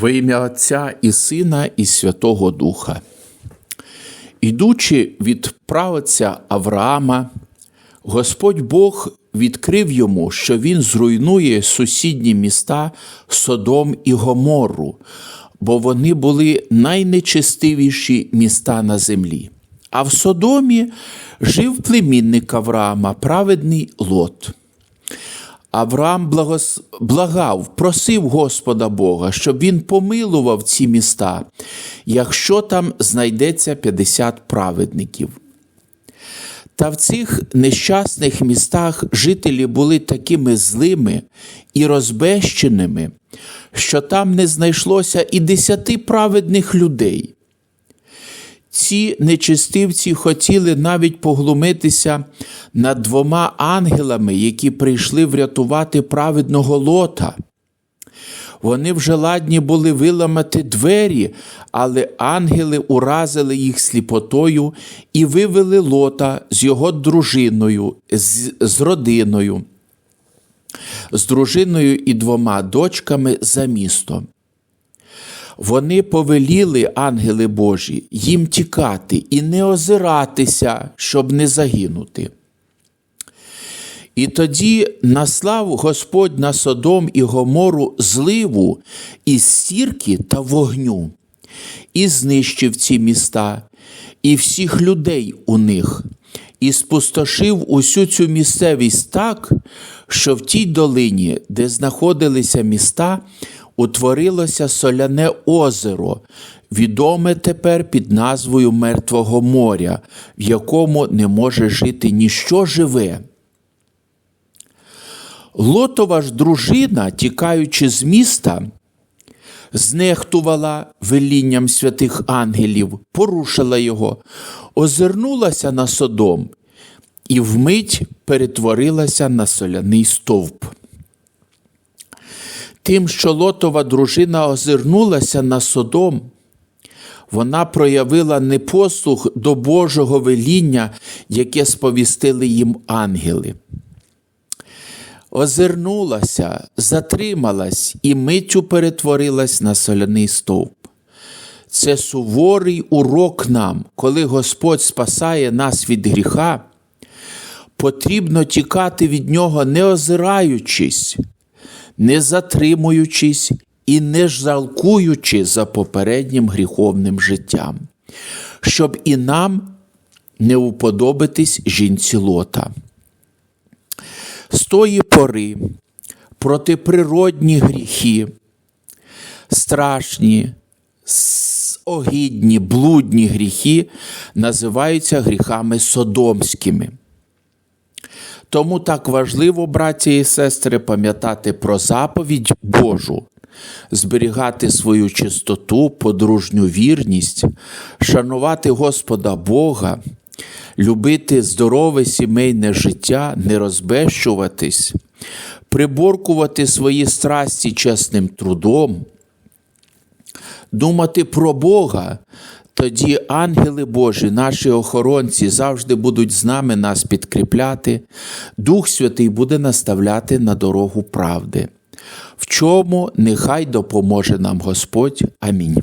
Во ім'я Отця і Сина, і Святого Духа. Ідучи від правиця Авраама, Господь Бог відкрив йому, що він зруйнує сусідні міста Содом і Гоморру, бо вони були найнечестивіші міста на землі. А в Содомі жив племінник Авраама, праведний Лот. Авраам благос... благав, просив Господа Бога, щоб він помилував ці міста, якщо там знайдеться 50 праведників. Та в цих нещасних містах жителі були такими злими і розбещеними, що там не знайшлося і десяти праведних людей. Ці нечистивці хотіли навіть поглумитися над двома ангелами, які прийшли врятувати праведного лота. Вони вже ладні були виламати двері, але ангели уразили їх сліпотою і вивели лота з його дружиною, з, з родиною, з дружиною і двома дочками за місто. Вони повеліли, ангели Божі, їм тікати і не озиратися, щоб не загинути. І тоді наслав Господь на Содом і Гомору зливу із сірки та вогню, і знищив ці міста, і всіх людей у них, і спустошив усю цю місцевість так, що в тій долині, де знаходилися міста, утворилося соляне озеро, відоме тепер під назвою Мертвого моря, в якому не може жити ніщо живе. Лотова ж дружина, тікаючи з міста, знехтувала велінням святих ангелів, порушила його, озирнулася на содом і вмить перетворилася на соляний стовп. Тим, що Лотова дружина озирнулася на содом, вона проявила непослух до Божого веління, яке сповістили їм ангели. Озирнулася, затрималась і миттю перетворилась на соляний стовп. Це суворий урок нам, коли Господь спасає нас від гріха, потрібно тікати від нього, не озираючись, не затримуючись і не жалкуючи за попереднім гріховним життям, щоб і нам не уподобитись жінці лота. З тої пори протиприродні гріхи, страшні, огідні, блудні гріхи називаються гріхами содомськими. Тому так важливо, браті і сестри, пам'ятати про заповідь Божу, зберігати свою чистоту, подружню вірність, шанувати Господа Бога любити здорове сімейне життя, не розбещуватись, приборкувати свої страсті чесним трудом, думати про Бога. Тоді ангели Божі, наші охоронці, завжди будуть з нами нас підкріпляти, Дух Святий буде наставляти на дорогу правди. В чому нехай допоможе нам Господь. Амінь.